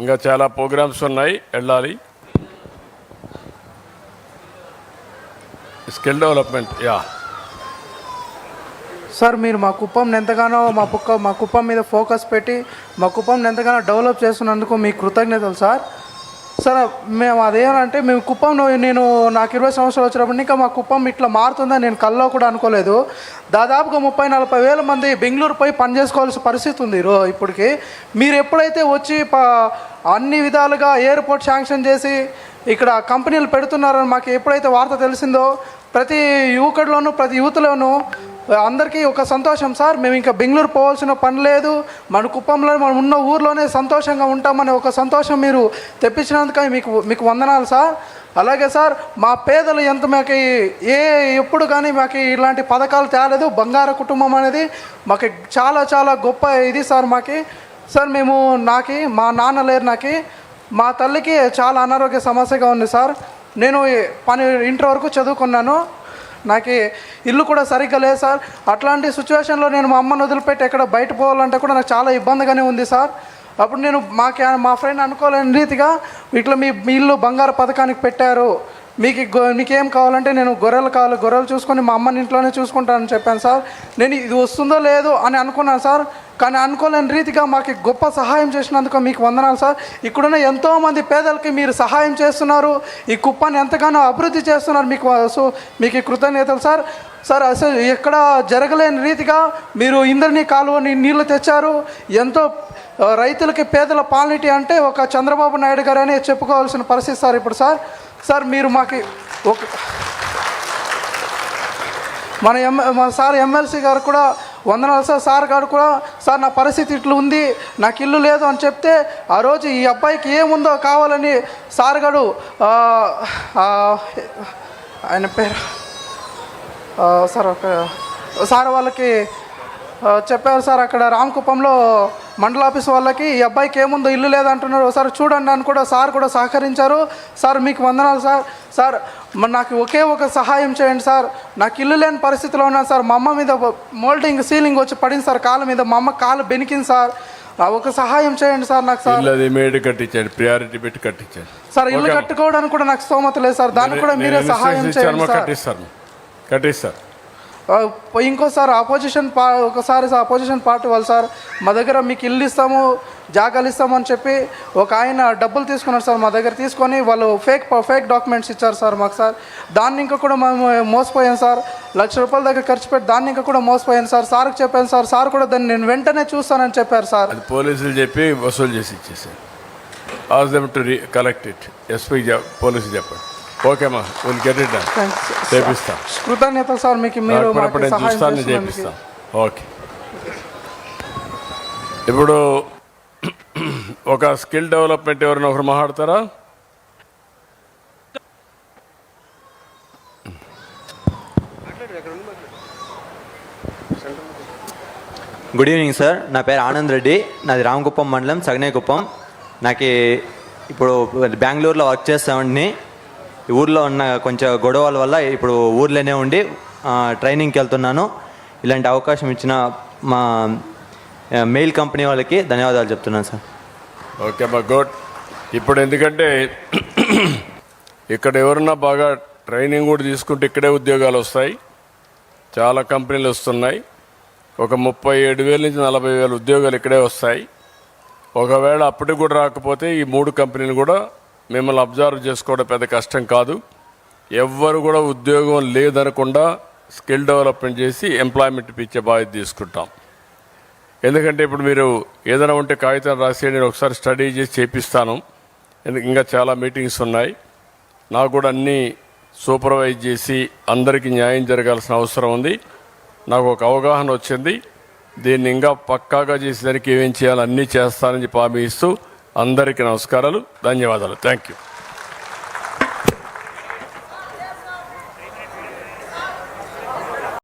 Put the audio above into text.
ఇంకా చాలా ప్రోగ్రామ్స్ ఉన్నాయి వెళ్ళాలి. Skill development yeah. సార్ మీరు మా కుప్పం ఎంతగానో మా కుక్క మా కుప్పం మీద ఫోకస్ పెట్టి మా కుప్పం ఎంతగానో డెవలప్ చేస్తున్నందుకు మీ కృతజ్ఞతలు సార్. సరే మేము అదేనంటే మేము కుప్పంలో నేను నాకు ఇరవై సంవత్సరాలు వచ్చినప్పుడు ఇంకా మా కుప్పం ఇట్లా మారుతుందని నేను కల్లో కూడా అనుకోలేదు. దాదాపుగా ముప్పై నలభై వేల మంది బెంగళూరు పోయి పనిచేసుకోవాల్సిన పరిస్థితి ఉంది రో ఇప్పటికి. మీరు ఎప్పుడైతే వచ్చి ప అన్ని విధాలుగా ఎయిర్పోర్ట్ శాంక్షన్ చేసి ఇక్కడ కంపెనీలు పెడుతున్నారని మాకు ఎప్పుడైతే వార్త తెలిసిందో ప్రతి యువకుడిలోనూ ప్రతి యూత్లోనూ అందరికీ ఒక సంతోషం సార్. మేము ఇంకా బెంగళూరు పోవాల్సిన పని లేదు. మన కుప్పంలో మనం ఉన్న ఊర్లోనే సంతోషంగా ఉంటామనే ఒక సంతోషం మీరు తెప్పించినందుకు మీకు మీకు వందనాలు సార్. అలాగే సార్ మా పేదలు ఎంత మాకు ఏ ఎప్పుడు కానీ మాకు ఇలాంటి పథకాలు తేలేదు. బంగారు కుటుంబం అనేది మాకు చాలా చాలా గొప్ప ఇది సార్ మాకి. సార్ మేము నాకి మా నాన్న లేరు నాకి మా తల్లికి చాలా అనారోగ్య సమస్యగా ఉంది సార్. నేను పని ఇంటర్ వరకు చదువుకున్నాను. నాకు ఇల్లు కూడా సరిగ్గా లేదు సార్. అట్లాంటి సిచ్యువేషన్లో నేను మా అమ్మను వదిలిపెట్టి ఎక్కడ బయట పోవాలంటే కూడా నాకు చాలా ఇబ్బందిగానే ఉంది సార్. అప్పుడు నేను మాకు మా ఫ్రెండ్ అనుకోలేని రీతిగా ఇట్లా మీ ఇల్లు బంగారు పథకానికి పెట్టారు. మీకు గొ- మీకేం కావాలంటే నేను గొర్రెలు కావాలి గొర్రెలు చూసుకొని మా అమ్మని ఇంట్లోనే చూసుకుంటానని చెప్పాను సార్. నేను ఇది వస్తుందో లేదో అని అనుకున్నాను సార్. కానీ అనుకోలేని రీతిగా మాకు గొప్ప సహాయం చేసినందుకు మీకు వందనాలు సార్. ఇక్కడున్న ఎంతోమంది పేదలకి మీరు సహాయం చేస్తున్నారు. ఈ కుప్పాన్ని ఎంతగానో అభివృద్ధి చేస్తున్నారు. మీకు సో మీకు కృతజ్ఞతలు సార్. సార్ అసలు ఎక్కడ జరగలేని రీతిగా మీరు ఇంద్రని కాలువని నీళ్ళు తెచ్చారు. ఎంతో రైతులకి పేదల పాలిటీ అంటే ఒక చంద్రబాబు నాయుడు గారనే చెప్పుకోవాల్సిన పరిస్థితి సార్ ఇప్పుడు సార్. సార్ మీరు మాకు ఒక మన ఎం మన సార్ ఎమ్మెల్సీ గారు కూడా వందనాలు సార్. సార్ గారు కూడా సార్ నా పరిస్థితి ఇట్లు ఉంది నాకు ఇల్లు లేదు అని చెప్తే ఆ రోజు ఈ అబ్బాయికి ఏముందో కావాలని సార్ గారు ఆయన పేరు సార్ ఒక సార్ వాళ్ళకి చెప్పారు సార్ అక్కడ రామకుప్పంలో మండల ఆఫీస్ వాళ్ళకి ఈ అబ్బాయికి ఏముందో ఇల్లు లేదంటున్నారు. ఒకసారి చూడండి అని కూడా సార్ కూడా సహకరించారు. సార్ మీకు వందనాలు సార్. సార్ నాకు ఒకే ఒక సహాయం చేయండి సార్. నాకు ఇల్లు లేని పరిస్థితిలో ఉన్నాను సార్. మా అమ్మ మీద మోల్డింగ్ సీలింగ్ వచ్చి పడింది సార్. కాలు మీద మా అమ్మ కాలు బెనికింది సార్. ఒక సహాయం చేయండి సార్ నాకు సార్. అది మేడ్ కట్టించండి. ప్రియారిటీ పెట్టి కట్టించండి. సార్ ఇల్లు కట్టుకోవడానికి కూడా నాకు స్తోమత లేదు సార్. దానికి కూడా మీరే సహాయం చేయండి సార్. కట్టిస్తారు ఆ, ఇంకోసారి అపోజిషన్ పా ఒకసారి అపోజిషన్ పార్టీ వాళ్ళు సార్ మా దగ్గర మీకు ఇల్లు ఇస్తాము జాగాలు ఇస్తామని చెప్పి ఒక ఆయన డబ్బులు తీసుకున్నారు సార్ మా దగ్గర తీసుకొని వాళ్ళు ఫేక్ ఫేక్ డాక్యుమెంట్స్ ఇచ్చారు సార్ మాకు సార్. దాన్ని ఇంకా కూడా మేము మోసపోయాం సార్. లక్ష రూపాయల దగ్గర ఖర్చు పెట్టి దాన్ని ఇంకా కూడా మోసపోయాను సార్. సార్కి చెప్పాను సార్ సార్ కూడా దాన్ని నేను వెంటనే చూస్తానని చెప్పారు సార్. అది పోలీసులు చెప్పి వసూలు చేసి ఇచ్చేసారు ask them to collect it SP పోలీసులు చెప్పండి. ఓకేమ్మా విల్ గెట్ ఇట్ చేపిస్తాం. కృతజ్ఞతలు సార్ మీకు మీరు చూస్తాను. చేపిస్తాం. ఓకే. ఇప్పుడు ఒక స్కిల్ డెవలప్మెంట్ ఎవరైనా ఒకరు మాట్లాడతారా? Good evening sir. నా పేరు ఆనంద్ రెడ్డి. నాది రామకుప్పం మండలం సగనేకుప్పం నాకు ఇప్పుడు బెంగళూరులో వర్క్ చేస్తామని ఊర్లో ఉన్న కొంచెం గొడవల వల్ల ఇప్పుడు ఊర్లోనే ఉండి ట్రైనింగ్కి వెళ్తున్నాను. ఇలాంటి అవకాశం ఇచ్చిన మా మెయిల్ కంపెనీ వాళ్ళకి ధన్యవాదాలు చెప్తున్నాను సార్. ఓకే మా గుడ్. ఇప్పుడు ఎందుకంటే ఇక్కడ ఎవరన్నా బాగా ట్రైనింగ్ కూడా తీసుకుంటే ఇక్కడే ఉద్యోగాలు వస్తాయి. చాలా కంపెనీలు వస్తున్నాయి. ఒక ముప్పై ఏడు వేల నుంచి నలభై వేల ఉద్యోగాలు ఇక్కడే వస్తాయి. ఒకవేళ అప్పటికి కూడా రాకపోతే ఈ మూడు కంపెనీలు కూడా మిమ్మల్ని అబ్జర్వ్ చేసుకోవడం పెద్ద కష్టం కాదు. ఎవ్వరు కూడా ఉద్యోగం లేదనకుండా స్కిల్ డెవలప్మెంట్ చేసి ఎంప్లాయ్మెంట్ ఇచ్చే బాధ్యత తీసుకుంటాం. ఎందుకంటే ఇప్పుడు మీరు ఏదైనా ఉంటే కాగితం రాసి నేను ఒకసారి స్టడీ చేసి చేపిస్తాను. ఇంకా చాలా మీటింగ్స్ ఉన్నాయి. నాకు కూడా అన్నీ సూపర్వైజ్ చేసి అందరికీ న్యాయం జరగాల్సిన అవసరం ఉంది. నాకు ఒక అవగాహన వచ్చింది. దీన్ని ఇంకా పక్కాగా చేసేదానికి ఏమేం చేయాలో అన్నీ చేస్తానని చెప్పి హామీ ఇస్తూ అందరికీ నమస్కారాలు ధన్యవాదాలు. Thank you